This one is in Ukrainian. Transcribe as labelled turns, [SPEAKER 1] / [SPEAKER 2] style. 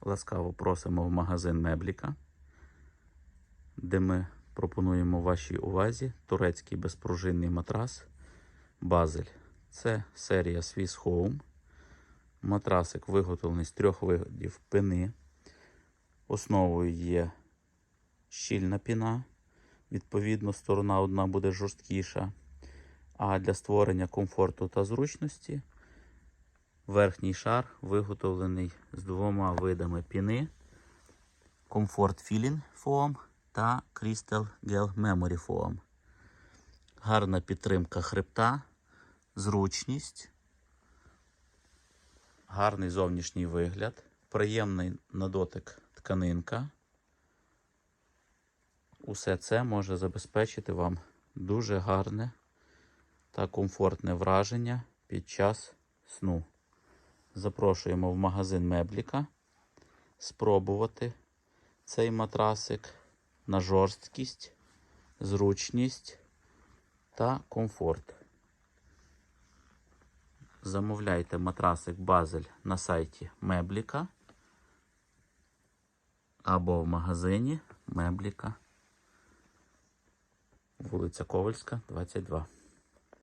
[SPEAKER 1] Ласкаво просимо в магазин Мебліка, де ми пропонуємо вашій увазі турецький безпружинний матрас Базель. Це серія Swiss Home. Матрасик виготовлений з трьох видів пини. Основою є щільна піна. Відповідно, сторона одна буде жорсткіша. А для створення комфорту та зручності верхній шар виготовлений з двома видами піни Comfort Feeling Foam та Crystal Gel Memory Foam. Гарна підтримка хребта, зручність, гарний зовнішній вигляд, приємний на дотик тканинка. Усе це може забезпечити вам дуже гарне та комфортне враження під час сну. Запрошуємо в магазин Мебліка спробувати цей матрасик на жорсткість, зручність та комфорт. Замовляйте матрасик Базель на сайті Мебліка або в магазині Мебліка, вулиця Ковальська, 22.